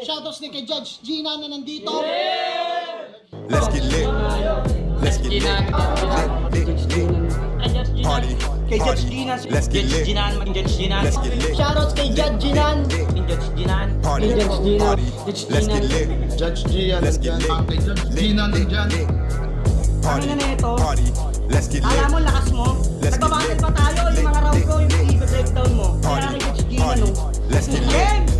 Shoutouts din kay Judge Gina na nandito. Let's get lit. Let's get lit. Lit, lit, lit. Party. Kay Judge Party. Ginan. Let's get lit. Ginan, maging Judge Ginan. Let's get lit. Shoutouts kay Judge Ginan. Maging Judge Ginan. Party. Judge Gina. Party. Judge Let's Gina. get lit. Judge Gian, Let's get lit. Kay Judge Lit, Gina lit, nandyan. lit. Party. Ano nito? Party. Let's get mo lit. lakas mo? Let's get Nagbabattle lit. pa tayo, yung mga round ko, yung i-breakdown mo. Kaya Party. kay Judge Ginan, Party. Let's get lit.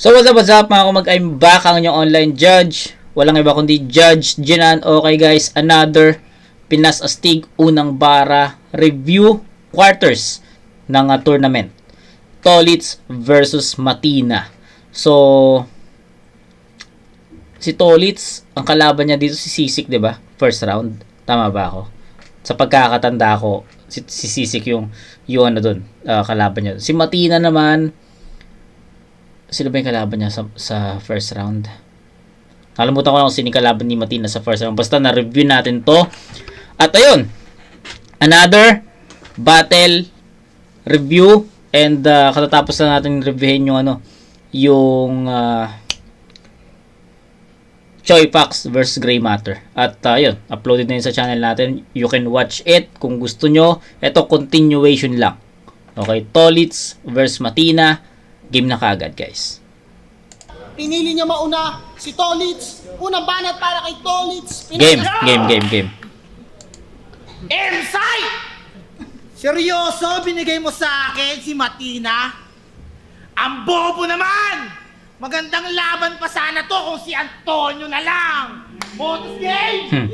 So what's up, what's up mga kumag I'm back ang inyong online judge. Walang iba kundi Judge Jinan. Okay guys, another Pinas Astig unang bara review quarters ng uh, tournament. Tolits versus Matina. So si Tolits, ang kalaban niya dito si Sisik, 'di ba? First round. Tama ba ako? Sa pagkakatanda ko, si, si Sisik yung yung ano doon, kalaban niya. Si Matina naman, sino ba yung kalaban niya sa, sa first round? Nakalimutan ko lang kung sino yung kalaban ni Matina sa first round. Basta na-review natin to. At ayun, another battle review and uh, katatapos na natin reviewin yung ano, yung uh, Choi Fox versus Grey Matter. At uh, yun, uploaded na yun sa channel natin. You can watch it kung gusto nyo. Ito, continuation lang. Okay, Tolits versus Matina. Game na kaagad, guys. Pinili niya mauna si Tolits. Unang banat para kay. Pinag- Game, game, game, game. Inside! Seryoso, binigay mo sa akin si Matina? Ang bobo naman! Magandang laban pa sana to kung si Antonio na lang! Motos game! Hmm.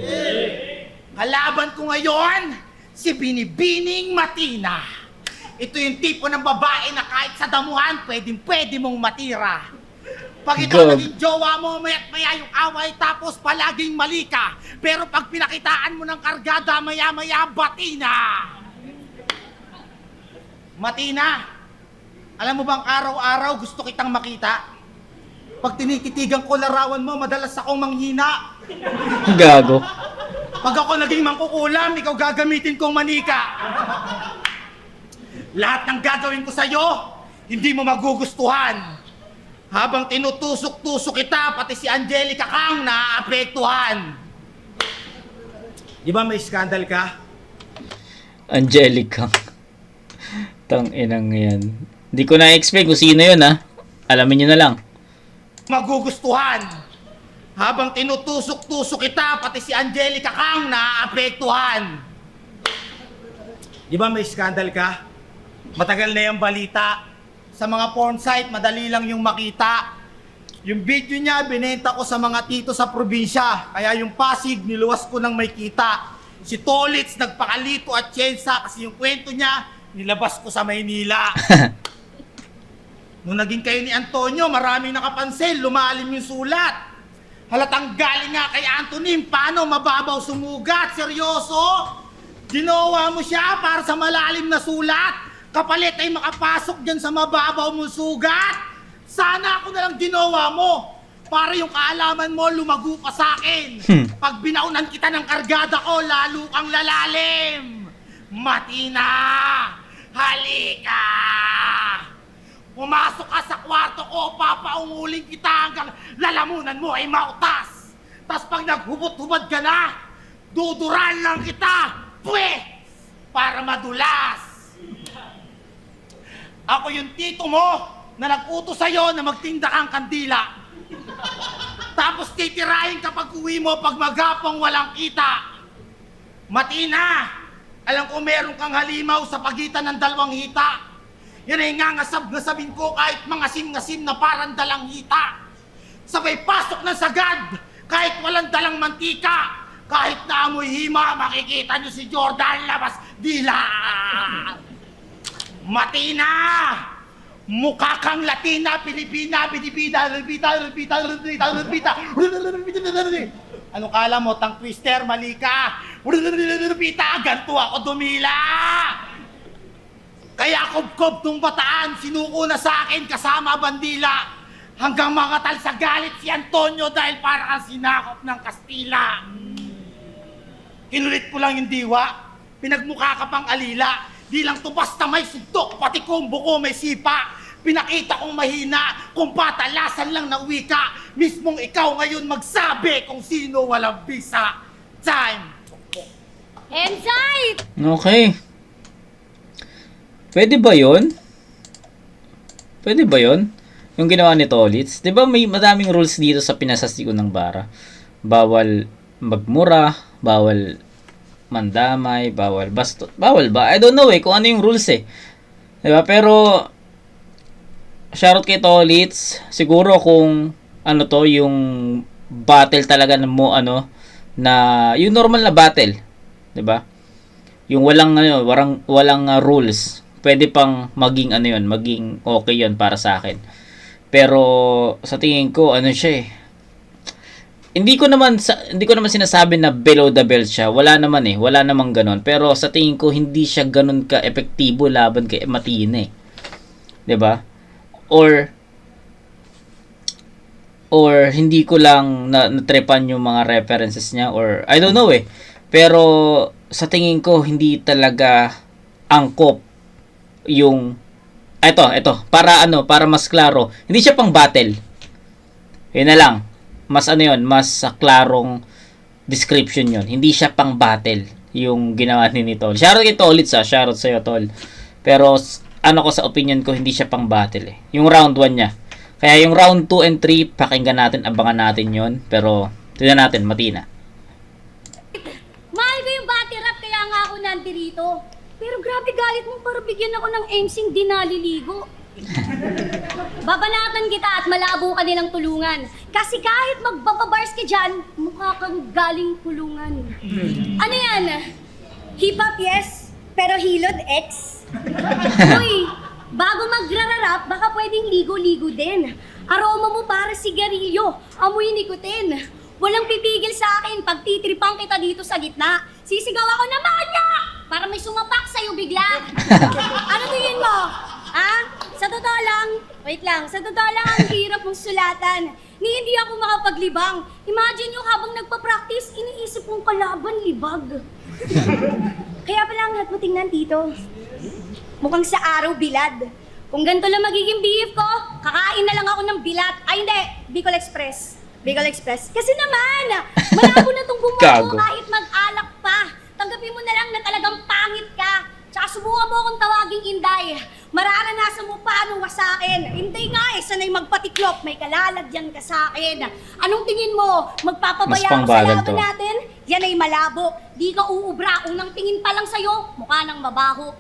Kalaban ko ngayon, si Binibining Matina. Ito yung tipo ng babae na kahit sa damuhan, pwedeng pwede mong matira. Pag ikaw Gag. naging jowa mo, maya't maya yung away, tapos palaging mali ka. Pero pag pinakitaan mo ng kargada, maya-maya, batina. Matina, alam mo bang araw-araw gusto kitang makita? Pag tinikitigan ko larawan mo, madalas akong manghina. Gago. Pag ako naging mangkukulam, ikaw gagamitin kong manika. Lahat ng gagawin ko sa'yo, hindi mo magugustuhan. Habang tinutusok-tusok kita, pati si Angelica Kang naaapektuhan. Di ba may skandal ka? Angelica. Tang inang yan. Hindi ko na-explain kung sino yun, ha. Alamin nyo na lang. Magugustuhan. Habang tinutusok-tusok kita, pati si Angelica Kang naaapektuhan. Di ba may skandal ka? Matagal na yung balita. Sa mga porn site, madali lang yung makita. Yung video niya, binenta ko sa mga tito sa probinsya. Kaya yung Pasig, niluwas ko ng may kita. Si Tolits, nagpakalito at tsensa kasi yung kwento niya, nilabas ko sa Maynila. Nung naging kayo ni Antonio, maraming nakapansin, lumalim yung sulat. Halatang galing nga kay Anthony, paano mababaw sumugat? Seryoso? Ginawa mo siya para sa malalim na sulat? Kapalit ay makapasok dyan sa mababaw mong sugat? Sana ako na lang ginawa mo para yung kaalaman mo lumago pa sa akin. Hmm. Pag binaunan kita ng kargada ko, lalo kang lalalim. Matina! Halika! Pumasok ka sa kwarto ko, papaunguling kita hanggang lalamunan mo ay mautas. Tapos pag naghubot-hubad ka na, duduran lang kita, pwe, para madulas. Ako yung tito mo na nag-utos sa'yo na magtinda kang kandila. Tapos titirahin kapag uwi mo pag magapang walang kita. Matina! Alam ko meron kang halimaw sa pagitan ng dalawang hita. Yan ay ngangasab-ngasabin ko kahit mangasim-ngasim na parang dalang hita. Sabay pasok ng sagad kahit walang dalang mantika. Kahit na amoy hima, makikita nyo si Jordan labas dila. Matina! Mukha kang Latina, Pilipina, Pilipina, Pilipina, Pilipina, Pilipina, Pilipina. Ano kala mo, tang twister, mali ka. Pilipina, ganito ako dumila. Kaya kubkob nung bataan, sinuko na sa akin kasama bandila. Hanggang makatal sa galit si Antonio dahil para kang sinakop ng Kastila. Kinulit ko lang yung diwa, pinagmukha ka pang alila. Di lang to basta may suntok, pati kumbo ko may sipa. Pinakita kong mahina, kung patalasan lang ng wika. Mismong ikaw ngayon magsabi kung sino walang bisa. Time! Insight! Okay. Pwede ba yun? Pwede ba yun? Yung ginawa ni Tolitz? Di ba may madaming rules dito sa pinasasiko ng bara? Bawal magmura, bawal mandamay, bawal bastos. Bawal ba? I don't know eh kung ano yung rules eh. Di ba? Pero, shoutout kay Tolitz. Siguro kung ano to, yung battle talaga mo ano, na yung normal na battle. 'di ba? Yung walang ano, walang walang uh, rules. Pwede pang maging ano 'yon, maging okay 'yon para sa akin. Pero sa tingin ko ano siya eh. Hindi ko naman sa, hindi ko naman sinasabi na below the belt siya. Wala naman eh, wala namang ganun. Pero sa tingin ko hindi siya ganun ka epektibo laban kay Matina eh. 'Di ba? Or or hindi ko lang na natrepan yung mga references niya or I don't know eh. Pero sa tingin ko hindi talaga angkop yung eto, eto, para ano, para mas klaro. Hindi siya pang battle. Yun na lang. Mas ano yun, mas uh, klarong description yun. Hindi siya pang battle yung ginawa ni Tol. Shoutout kay Tolitz ah, shoutout sa'yo Tol. Pero ano ko sa opinion ko, hindi siya pang battle eh. Yung round 1 niya. Kaya yung round 2 and 3, pakinggan natin, abangan natin yon Pero, tignan natin, matina. Mahal ko yung battery rap kaya nga ako nandirito. Pero grabe galit mo para bigyan ako ng emsing di naliligo. Babanatan kita at malabo ka nilang tulungan. Kasi kahit magbababars ka dyan, mukha kang galing kulungan. Ano yan? Hip-hop yes, pero hilod ex. Uy, bago magrararap, baka pwedeng ligo-ligo din. Aroma mo para sigarilyo, amoy nikotin. Walang pipigil sa akin pag titripang kita dito sa gitna. Sisigaw ako na manya! Para may sumapak sa'yo bigla. ano tingin mo? Ha? Sa totoo lang, wait lang, sa totoo lang ang hirap mong sulatan. Ni hindi ako makapaglibang. Imagine nyo habang nagpa-practice, iniisip kong kalaban libag. Kaya pala ang hat mo tingnan dito. Mukhang sa araw bilad. Kung ganito lang magiging beef ko, kakain na lang ako ng bilat. Ay hindi, Bicol Express. Bicol Express. Kasi naman, malabo na tong bumuo Gago. kahit mag-alak pa. Tanggapin mo na lang na talagang pangit ka. Subukan mo akong tawaging Inday. Mararanasan mo paano ka sa akin. Inday nga eh, sanay magpatiklop. May kalalagyan ka sa akin. Anong tingin mo? Magpapabaya Mas ako sa pangbagal laban to. natin? Yan ay malabo. Di ka uubra. Kung nang tingin pa lang sa'yo, mukha nang mabaho.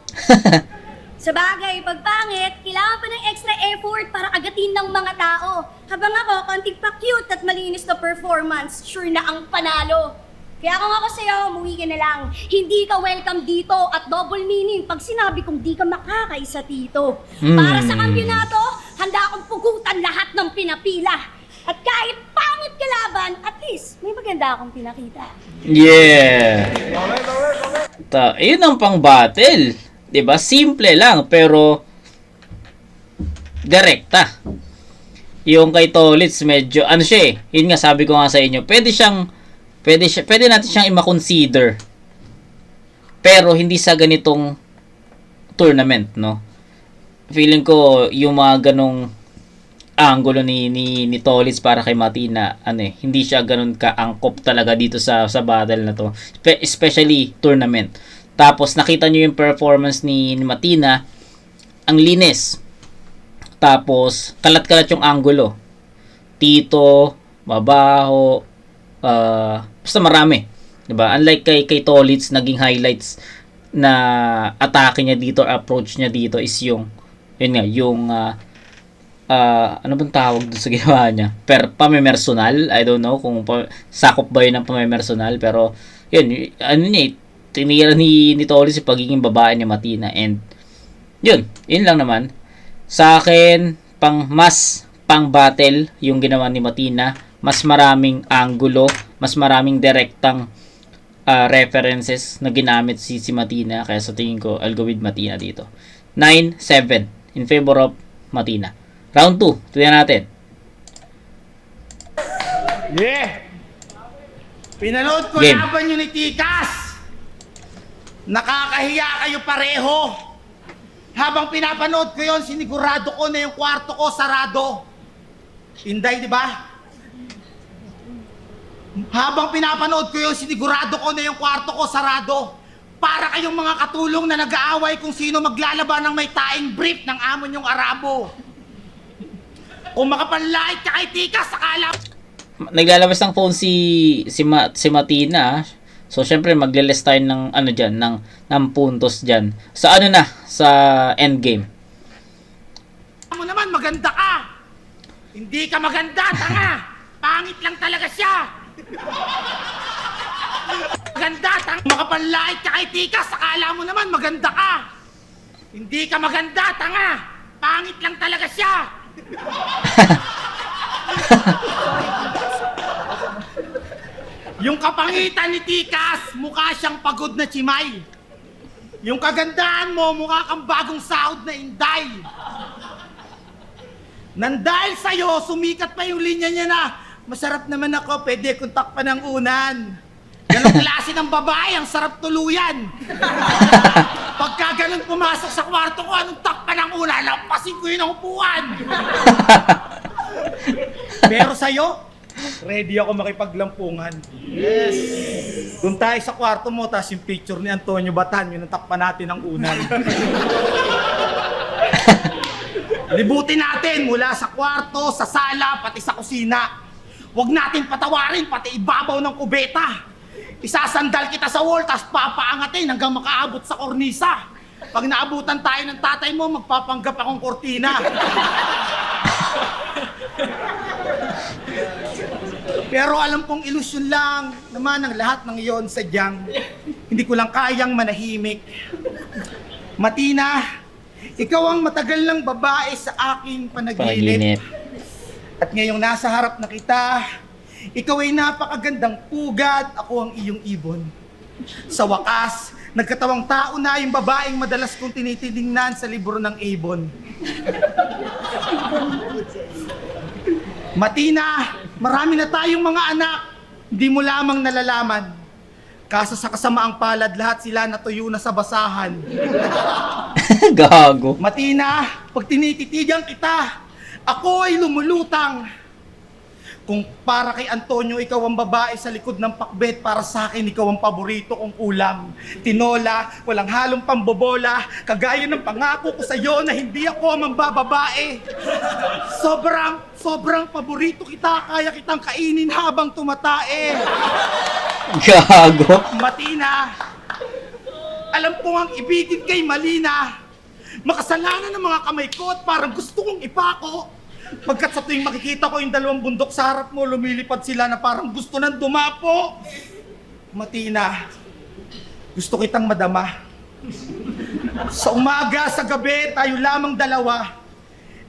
Sa bagay, pag pangit, kailangan pa ng extra effort para agatin ng mga tao. Habang ako, konting pa cute at malinis na performance, sure na ang panalo. Kaya kung ako sa'yo, umuwi ka na lang. Hindi ka welcome dito at double meaning pag sinabi kong di ka makakaisa dito. Para sa Mm. kampyonato, handa akong pugutan lahat ng pinapila. At kahit pangit kalaban, at least may maganda akong pinakita. Yeah. Ta, yun ang pang battle. 'Di ba? Simple lang pero direkta. Yung kay Tolitz medyo ano siya eh. Yun nga sabi ko nga sa inyo, pwede siyang pwede siya pwede natin siyang i-consider. Pero hindi sa ganitong tournament, no? Feeling ko yung mga ganong angulo ni ni ni Tolitz para kay Matina ano eh hindi siya ganun kaangkop talaga dito sa sa battle na to Spe- especially tournament tapos nakita niyo yung performance ni, ni Matina ang linis tapos kalat-kalat yung angulo tito mabaho ah, basta marami 'di ba unlike kay kay Tolitz naging highlights na atake niya dito approach niya dito is yung yun nga yung ah, ah, ano bang tawag doon sa ginawa niya? Per pamemersonal, I don't know kung pa, sakop ba yun ng pamemersonal pero yun, ano niya, eh, tinira ni ni Tolly si pagiging babae ni Matina and yun, yun lang naman. Sa akin, pang mas pang battle yung ginawa ni Matina. Mas maraming angulo, mas maraming direktang ah, references na ginamit si, si Matina. Kaya sa tingin ko, I'll go with Matina dito. 9-7 in favor of Matina. Round 2, tingnan natin. Yeah! Pinanood ko Game. laban nyo ni Tikas! Nakakahiya kayo pareho! Habang pinapanood ko yon, sinigurado ko na yung kwarto ko sarado. Inday, di ba? Habang pinapanood ko yun, sinigurado ko na yung kwarto ko sarado. Para kayong mga katulong na nag-aaway kung sino maglalaban ng may taing brief ng amo nyong Arabo. Kung makapanlait ka kay Tikas, akala naglalabas ng phone si si, Ma, si Matina. So syempre magle-less tayo ng ano diyan ng ng puntos diyan. Sa ano na sa end game. mo naman, maganda ka. Hindi ka maganda, tanga. Pangit lang talaga siya. Maganda, tanga. Makapanlait ka kay Tikas, akala mo naman maganda ka. Hindi ka maganda, tanga. Pangit lang talaga siya. Yung kapangitan ni Tikas, mukha siyang pagod na chimay. Yung kagandahan mo, mukha kang bagong sahod na inday. Nang dahil sa'yo, sumikat pa yung linya niya na, masarap naman ako, pwede kong takpan ng unan. Ganong klase ng babae, ang sarap tuluyan. Pagka ganun pumasok sa kwarto ko, anong takpan ng unan, lampasin ko yun ang upuan. Pero sa'yo, ready ako makipaglampungan. Yes. Doon tayo sa kwarto mo, tapos yung picture ni Antonio Batan, yun ang takpan natin ng unan. Libutin natin mula sa kwarto, sa sala, pati sa kusina. Huwag natin patawarin pati ibabaw ng kubeta. Isasandal kita sa wall, tapos papaangatin hanggang makaabot sa kornisa. Pag naabutan tayo ng tatay mo, magpapanggap akong kortina. Pero alam kong ilusyon lang naman ang lahat ng iyon sadyang hindi ko lang kayang manahimik. Matina, ikaw ang matagal ng babae sa aking panaginip. Panaginip. At ngayong nasa harap na kita, ikaw ay napakagandang pugad, ako ang iyong ibon. Sa wakas, nagkatawang tao na yung babaeng madalas kong tinitiningnan sa libro ng Avon. Matina, marami na tayong mga anak, hindi mo lamang nalalaman. Kaso sa kasamaang palad, lahat sila natuyo na sa basahan. Gago. Matina, pag tinititigan kita, ako ay lumulutang. Kung para kay Antonio, ikaw ang babae sa likod ng pakbet, para sa akin, ikaw ang paborito kong ulam. Tinola, walang halong pambobola, kagaya ng pangako ko sa iyo na hindi ako ang mambababae. Sobrang, sobrang paborito kita, kaya kitang kainin habang tumatae. Gago. Matina, alam ko ang ibigin kay Malina. Makasalanan ng mga kamay ko at parang gusto kong ipako. Pagkat sa tuwing makikita ko yung dalawang bundok sa harap mo, lumilipad sila na parang gusto nang dumapo. Matina, gusto kitang madama. Sa umaga, sa gabi, tayo lamang dalawa.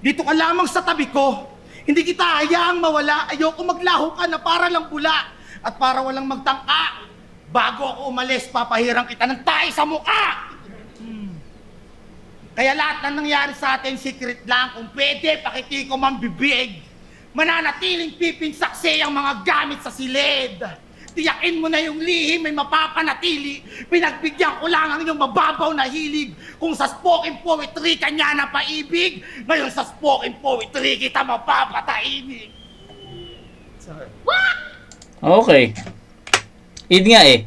Dito ka lamang sa tabi ko. Hindi kita hayaang mawala. Ayoko maglaho ka na para lang bula. At para walang magtangka. Bago ako umalis, papahirang kita ng tayo sa mukha. Kaya lahat na nangyari sa atin, secret lang. Kung pwede, pakiti ko man bibig. Mananatiling piping saksi ang mga gamit sa silid. Tiyakin mo na yung lihim may mapapanatili. Pinagbigyan ko lang ang iyong mababaw na hilig. Kung sa spoken poetry kanya na paibig, ngayon sa spoken poetry kita mapapatahimik. Okay. Yun nga eh.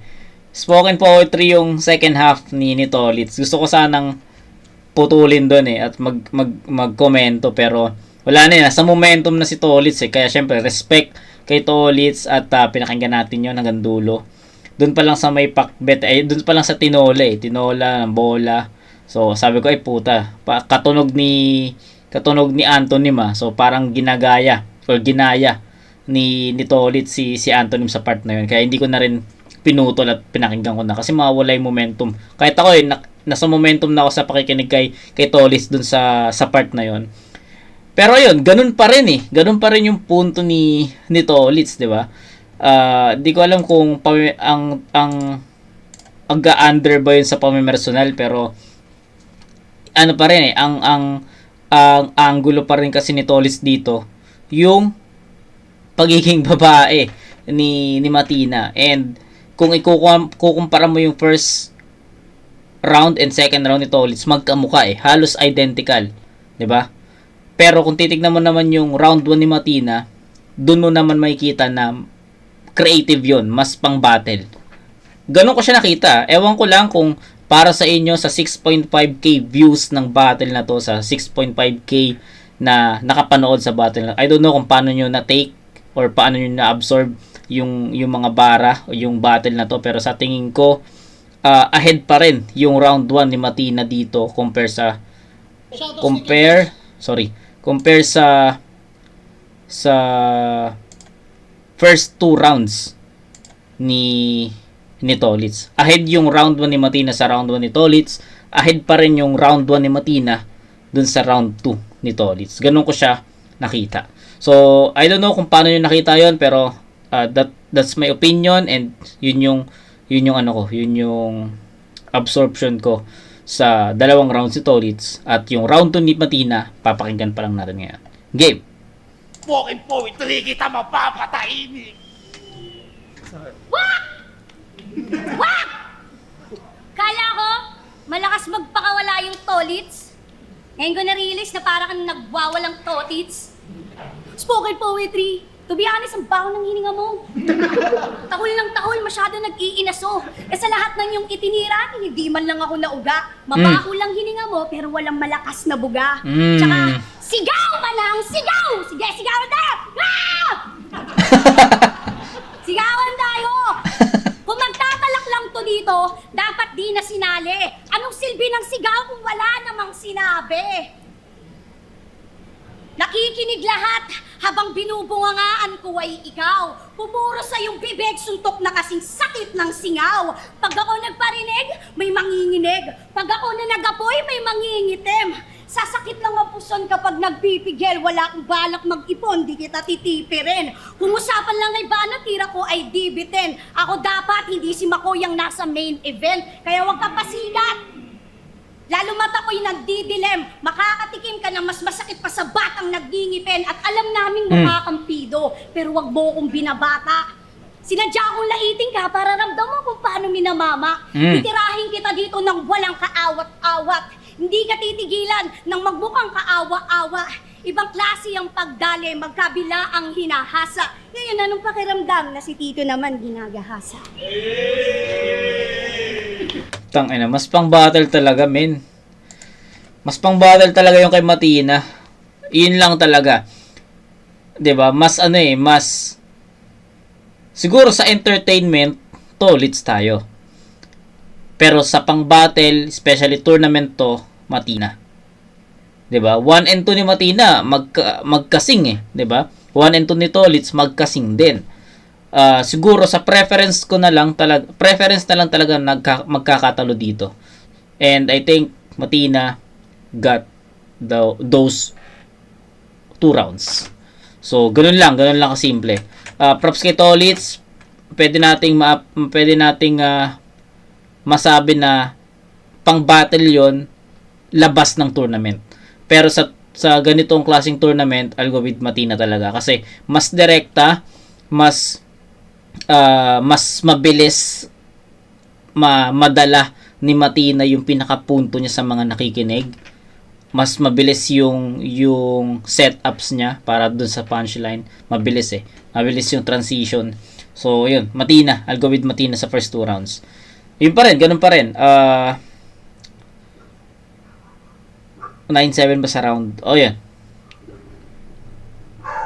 Spoken poetry yung second half ni ni Tolitz. Gusto ko sanang putulin doon eh at mag mag magkomento pero wala na eh. Nasa momentum na si Tolitz eh. Kaya syempre respect kay Tolitz at ah, pinakinggan natin yon hanggang dulo. Doon pa lang sa may pakbet eh doon pa lang sa tinola eh. Tinola ng bola. So sabi ko ay puta, pa, katunog ni katunog ni Anthony ma. So parang ginagaya or ginaya ni ni Tolit si si Anthony sa part na yun. Kaya hindi ko na rin pinutol at pinakinggan ko na kasi mawawala yung momentum. Kahit ako eh, nak- nasa momentum na ako sa pakikinig kay, kay Tolis dun sa, sa part na yon. Pero ayun, ganun pa rin eh. Ganun pa rin yung punto ni, ni Tolitz, di ba? Ah, di ko alam kung pami- ang, ang, aga-under ba yun sa pamimersonal, pero ano pa rin eh, ang, ang, ang angulo pa rin kasi ni Tolitz dito, yung pagiging babae ni, ni Matina. And, kung ikukum- kukumpara mo yung first round and second round ni Tolitz, magkamuka eh. Halos identical. 'di ba? Pero kung titignan mo naman yung round 1 ni Matina, doon mo naman makikita na creative yon mas pang battle. Ganon ko siya nakita. Ewan ko lang kung para sa inyo sa 6.5k views ng battle na to, sa 6.5k na nakapanood sa battle na I don't know kung paano nyo na-take or paano nyo na-absorb yung, yung mga bara o yung battle na to. Pero sa tingin ko, ah, ahead pa rin yung round 1 ni Matina dito compare sa compare sorry compare sa sa first two rounds ni ni Tolitz. Ahead yung round 1 ni Matina sa round 1 ni Tolitz. Ahead pa rin yung round 1 ni Matina dun sa round 2 ni Tolitz. Ganun ko siya nakita. So, I don't know kung paano yun nakita yon pero uh, that that's my opinion and yun yung yun yung ano ko, yun yung absorption ko sa dalawang rounds ni Tolitz at yung round 2 ni Matina, papakinggan pa lang natin ngayon. Game! Pokin po, ituloy kita mapapatahimik. Kala ko, malakas magpakawala yung tolits. Ngayon ko na-realize na parang kang nagwawalang totits. Spoken poetry. To be honest, ang baho ng hininga mo. Takol ng takol, masyado nag-iinaso. Eh sa lahat ng iyong itinira, hindi man lang ako nauga. Mabaho lang hininga mo, pero walang malakas na buga. Mm. Tsaka, sigaw ka lang, sigaw! Sige, sigawan tayo! Ah! Sigawan tayo! Kung magtatalak lang to dito, dapat di na sinali. Anong silbi ng sigaw kung wala namang sinabi? Nakikinig lahat habang binubungangaan ko ay ikaw. Pumuro sa iyong bibig, suntok na kasing sakit ng singaw. Pag ako nagparinig, may manginginig. Pag ako na nagapoy, may mangingitim. Sasakit lang ang puson kapag nagpipigil. Wala akong balak mag-ipon, di kita titipirin. Kung usapan lang ay bana, tira ko ay dibitin. Ako dapat, hindi si Makoy ang nasa main event. Kaya huwag ka pasigat. Lalo mata ko'y nagdidilem, makakatikim ka ng mas masakit pa sa batang nagdingipin at alam naming mukha kang pido, pero wag mo akong binabata. Sinadya akong laiting ka para ramdam mo kung paano minamama. Mm. Titirahin kita dito ng walang kaawat-awat. Hindi ka titigilan ng magbukang kaawa-awa. Ibang klase ang pagdali, magkabila ang hinahasa. Ngayon, anong pakiramdam na si Tito naman ginagahasa? Tang ina, mas pang battle talaga, men. Mas pang battle talaga yung kay Matina. Yun lang talaga. 'Di ba? Mas ano eh, mas siguro sa entertainment, tolits tayo. Pero sa pang battle, especially tournament to, Matina. 'Di ba? 1 and 2 ni Matina magka, magkasing eh, 'di ba? 1 and 2 ni Tolits magkasing din. Ah, siguro sa preference ko na lang talaga preference na lang talaga nagka, magkakatalo dito. And I think Matina got the, those two rounds. So, ganun lang, ganun lang kasimple. Ah, props kay Tolits, pwede nating ma pwede nating ah, masabi na pang battle 'yon labas ng tournament. Pero sa sa ganitong klaseng tournament, I'll go with Matina talaga kasi mas direkta, mas ah, mas mabilis ma madala ni Matina yung pinakapunto niya sa mga nakikinig. Mas mabilis yung yung setups niya para dun sa punchline. Mabilis eh. Mabilis yung transition. So, yun. Matina. I'll go with Matina sa first two rounds. Yun pa rin. Ganun pa rin. Ah... 9-7 ba sa round? Oh, yan.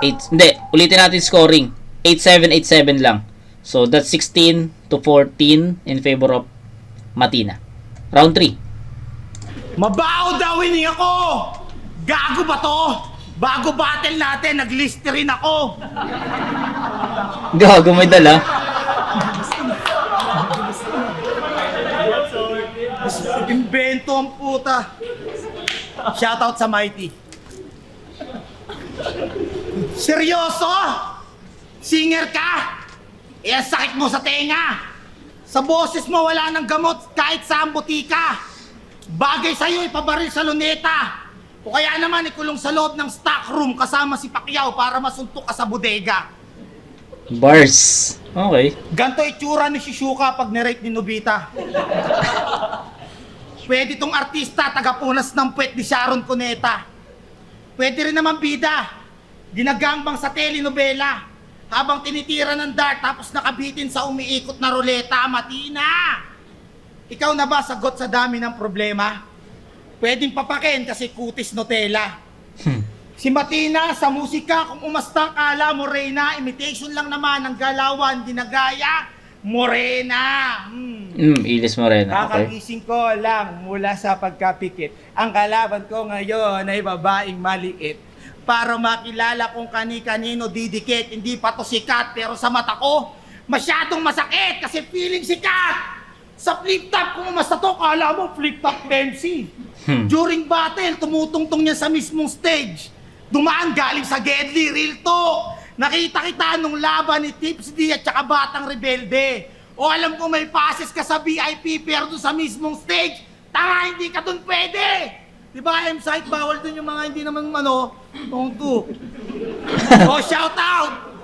8, hindi, ulitin natin scoring. 8-7, 8-7 lang. So, that's 16 to 14 in favor of Matina. Round 3. Mabaho daw hininga ko! Gago ba to? Bago battle natin, nag-listerine ako! Gago, may dala. Kwento ang puta. Shoutout sa Mighty. Seryoso? Singer ka? Eh, ang sakit mo sa tenga. Sa boses mo wala ng gamot kahit sa butika. Bagay sa'yo ipabaril sa luneta. O kaya naman ikulong sa loob ng stock room kasama si Pacquiao para masuntok ka sa bodega. Bars. Okay. Ganto itsura ni Shishuka pag nirate ni Nobita. Pwede tong artista tagapunas ng puwet ni Sharon Cuneta. Pwede rin naman bida. Ginagangbang sa telenovela. Habang tinitira ng dart tapos nakabitin sa umiikot na ruleta. Matina! Ikaw na ba sagot sa dami ng problema? Pwedeng papakin kasi kutis Nutella. Si Matina sa musika, kung umasta kala Morena, imitation lang naman ng galawan, ginagaya, Morena. Hmm. Hmm, Ilis Morena. Okay. Kakagising ko lang mula sa pagkapikit. Ang kalaban ko ngayon ay babaeng maliit. Para makilala kung kani-kanino didikit. Hindi pa to sikat pero sa mata ko, masyadong masakit kasi feeling sikat. Sa flip top, kung umasta to, kala mo flip top MC. Hmm. During battle, tumutungtong niya sa mismong stage. Dumaan galing sa Gedli, real talk. Nakita kita nung laban ni Tips D at saka Batang Rebelde. O alam ko may passes ka sa VIP pero doon sa mismong stage, tanga hindi ka doon pwede. Di ba, M-site, bawal doon yung mga hindi naman ano, tungtu. o, shout out!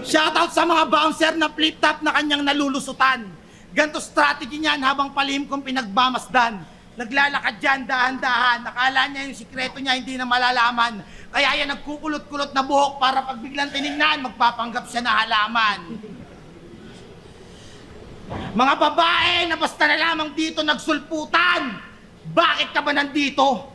Shout out sa mga bouncer na flip top na kanyang nalulusutan. Ganto strategy niyan habang palihim kong pinagbamasdan. Naglalakad dyan, dahan-dahan. Nakala niya yung sikreto niya hindi na malalaman. Kaya yan nagkukulot-kulot na buhok para pag biglang tinignan, magpapanggap siya na halaman. Mga babae na basta na lamang dito nagsulputan. Bakit ka ba nandito?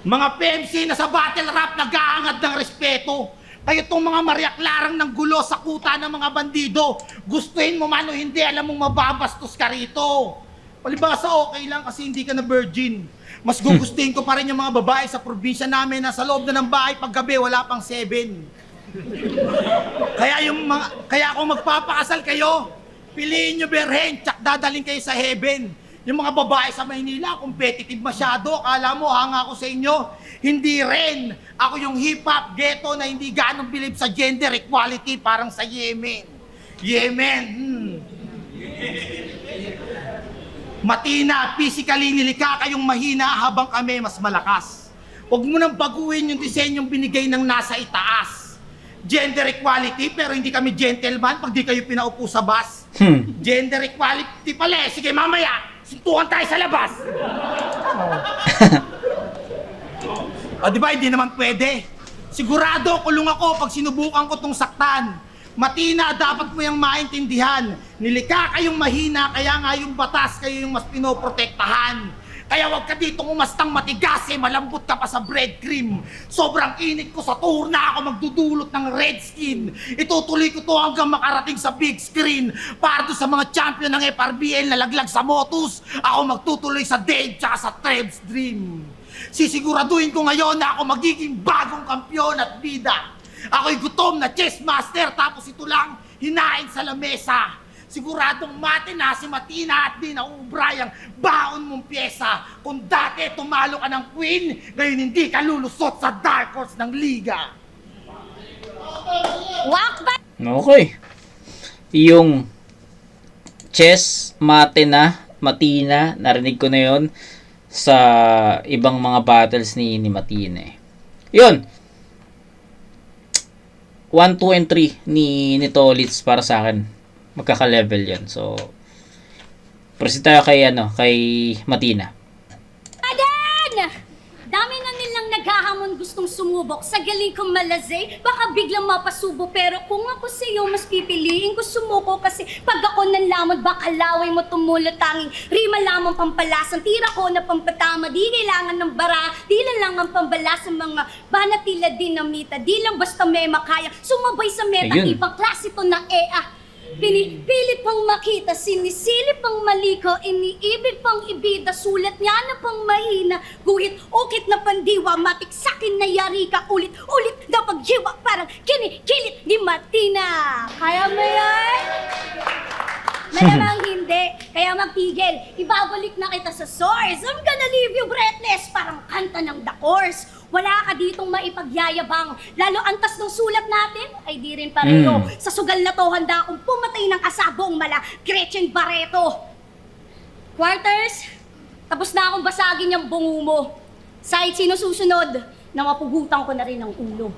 Mga PMC na sa battle rap nag-aangad ng respeto. Kayo tong mga mariaklarang ng gulo sa kuta ng mga bandido. Gustuhin mo man o hindi, alam mong mababastos ka rito. Palibasa okay lang kasi hindi ka na virgin. Mas gugustuhin ko pa rin yung mga babae sa probinsya namin na sa loob na ng bahay paggabi wala pang seven. Kaya yung mga, kaya kung magpapakasal kayo, piliin nyo berhen, tsak dadaling kayo sa heaven. Yung mga babae sa Maynila, competitive masyado. Akala mo, hanga ako sa inyo. Hindi rin. Ako yung hip-hop ghetto na hindi ganong believe sa gender equality parang sa Yemen. Yemen, hmm. Matina, physically nilika kayong mahina habang kami mas malakas. Huwag mo nang baguhin yung disenyong binigay ng nasa itaas. Gender equality pero hindi kami gentleman pag di kayo pinaupo sa bus. Hmm. Gender equality pala eh. Sige mamaya, suntukan tayo sa labas. o di ba hindi naman pwede? Sigurado kulong ako pag sinubukan ko tong saktan. Matina, dapat mo yung maintindihan. Nilika kayong mahina, kaya nga yung batas kayo yung mas pinoprotektahan. Kaya wag ka dito umastang matigas eh, malambot ka pa sa bread cream. Sobrang init ko sa tour na ako magdudulot ng red skin. Itutuloy ko to hanggang makarating sa big screen. Para doon sa mga champion ng FRBL na laglag sa Motus, ako magtutuloy sa Dave tsaka sa Trebs Dream. Sisiguraduhin ko ngayon na ako magiging bagong kampiyon at bida. Ako'y gutom na chess master tapos ito lang hinain sa lamesa. Siguradong mati na si Matina at di na ubrayang baon mong pyesa. Kung dati tumalo ka ng queen, ngayon hindi ka lulusot sa dark horse ng liga. Walk back! Okay. Yung chess, mate na, matina, narinig ko na yon sa ibang mga battles ni, ni Matina eh. Yun. 1, 2, and 3 ni, ni Tolitz para sa akin. Magkaka-level yan. So, proceed tayo kay, ano, kay Matina. Adan! Dami na nilang naghahamon gustong sumubok sa galing kong malazay. Baka biglang mapasubo pero kung ako sa iyo mas pipiliin ko sumuko kasi pag ako nanlamod baka laway mo tumulo tanging rima lamang pampalasan. Tira ko na pampatama di kailangan ng bara. Di lang lang ang pambala sa mga banat tila dinamita. Di lang basta may makaya sumabay sa meta. Ayun. Ibang klase to na EA. Pinipilit pang makita, sinisilip pang maliko, iniibig pang ibida, sulat niya na pang mahina, guhit, ukit na pandiwa, matiksakin na yari ka, ulit, ulit na pagjiwa, parang kinikilit ni Matina. Kaya mo yan? Malamang hindi. Kaya magpigil, ibabalik na kita sa source. I'm gonna leave you breathless, parang kanta ng The Course. Wala ka ditong maipagyayabang. Lalo antas ng sulat natin, ay di rin pareho. Mm. Sa sugal na to, handa akong pumatay ng asabong mala Gretchen Barreto. Quarters, tapos na akong basagin yung bungo mo. Side sino susunod, na mapugutan ko na rin ang ulo.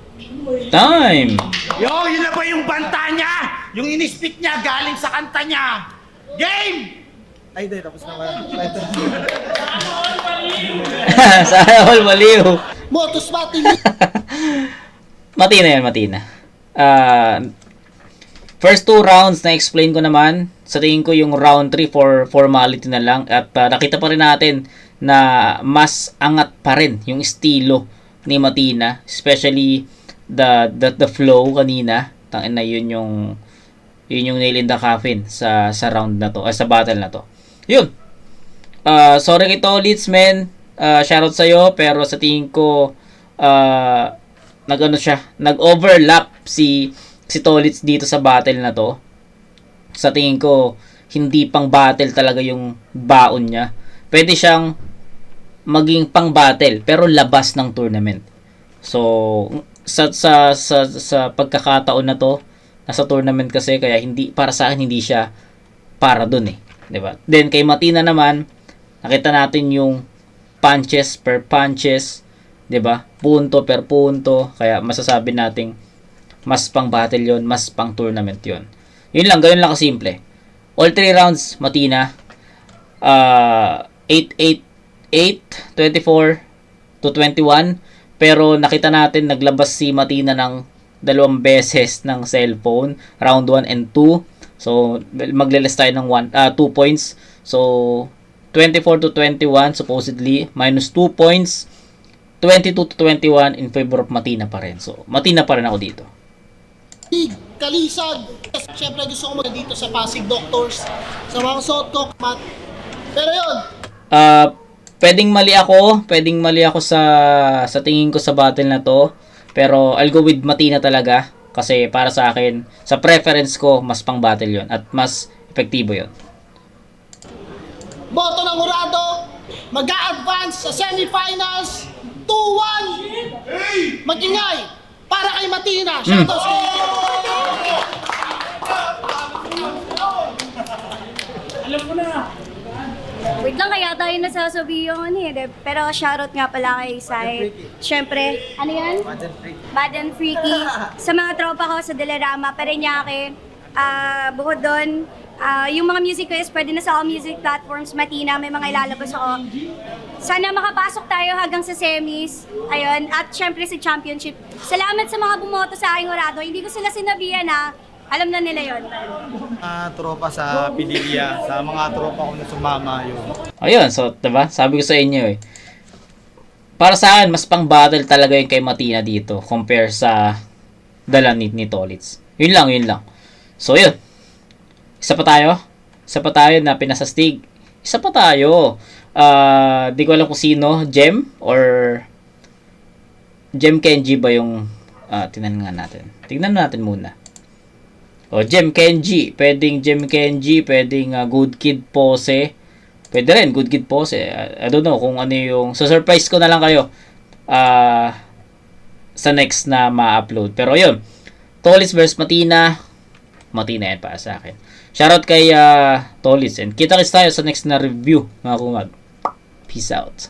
Time! Yo, yun na ba yung banta niya? Yung inispit niya galing sa kanta niya. Game! Ay, di, tapos na ba? Sana all maliw. Motos Mati, Matina yan, Matina. Ah, first two rounds na explain ko naman. Sa tingin ko yung round 3 for formality na lang. At ah, nakita pa rin natin na mas angat pa rin yung estilo ni Matina. Especially the, the, the flow kanina. Tangin na yun yung yun yung nail in the coffin sa sa round na to, ah, sa battle na to. Yun. Ah, sorry kay Tolitz, man. Ah, shoutout sa'yo, pero sa tingin ko, ah, nag-ano siya, nag-overlap si si Tolitz dito sa battle na to. Sa tingin ko, hindi pang battle talaga yung baon niya. Pwede siyang maging pang battle pero labas ng tournament. So, sa sa sa, sa pagkakataon na to, nasa tournament kasi kaya hindi para sa akin hindi siya para dun eh, 'di ba? Then kay Matina naman, nakita natin yung punches per punches, 'di ba? Punto per punto, kaya masasabi nating mas pang battle 'yon, mas pang tournament 'yon. Yun lang, ganun lang kasimple. All three rounds, Matina. Uh, 8, 8, 8, 24 to 21. Pero nakita natin, naglabas si Matina ng dalawang beses ng cellphone. Round 1 and 2. So, maglilis tayo ng 2 points. So, 24 to 21 supposedly. Minus 2 points. 22 to 21 in favor of Matina pa rin. So, Matina pa rin ako dito. Kalisag. Siyempre gusto ko mag dito sa Pasig Doctors. Sa mga suot ko, mat. Pero yun, Ah, pwedeng mali ako, pwedeng mali ako sa sa tingin ko sa battle na to. Pero I'll go with Matina talaga kasi para sa akin, sa preference ko, mas pang battle 'yon at mas epektibo 'yon. Boto ng Murado, mag-a-advance sa semifinals, 2-1. Magingay para kay Matina. Shoutouts kay Wait lang, kaya tayo nasasabi yung ano eh. Pero shoutout nga pala kay Sai. Siyempre, ano yan? Bad and Freaky. Sa mga tropa ko sa Delarama, Parañaque. Ah, bukod doon, ah, yung mga music quiz, pwede na sa all music platforms. Matina, may mga ilalabas ako. Sana makapasok tayo hanggang sa semis. Ayun. At syempre sa championship. Salamat sa mga bumoto sa aking orado. Hindi ko sila sinabihan na alam na nila yon. mga tropa sa Pidilya, sa mga tropa ko na sumama yun. Ayun, so 'di ba? Sabi ko sa inyo eh. Para sa akin, mas pang battle talaga yung kay Matina dito compare sa dala ni, ni Tolitz. Yun lang, yun lang. So, yun. Isa pa tayo. Isa pa tayo na pinasastig. Isa pa tayo. Ah, di ko alam kung sino, Gem or Gem Kenji ba yung ah, tingnan nga natin. Tingnan natin muna. O, Gem Kenji. Pwedeng Gem Kenji, pwedeng ah, Good Kid Pose. Pwede rin, Good Kid Pose. I, don't know kung ano yung... So, surprise ko na lang kayo ah sa next na ma-upload. Pero yun, Tolis vs Matina. Matina yan para sa akin. Shoutout kay ah, Tolis. And kita-kits tayo sa next na review, mga kumag. Peace out.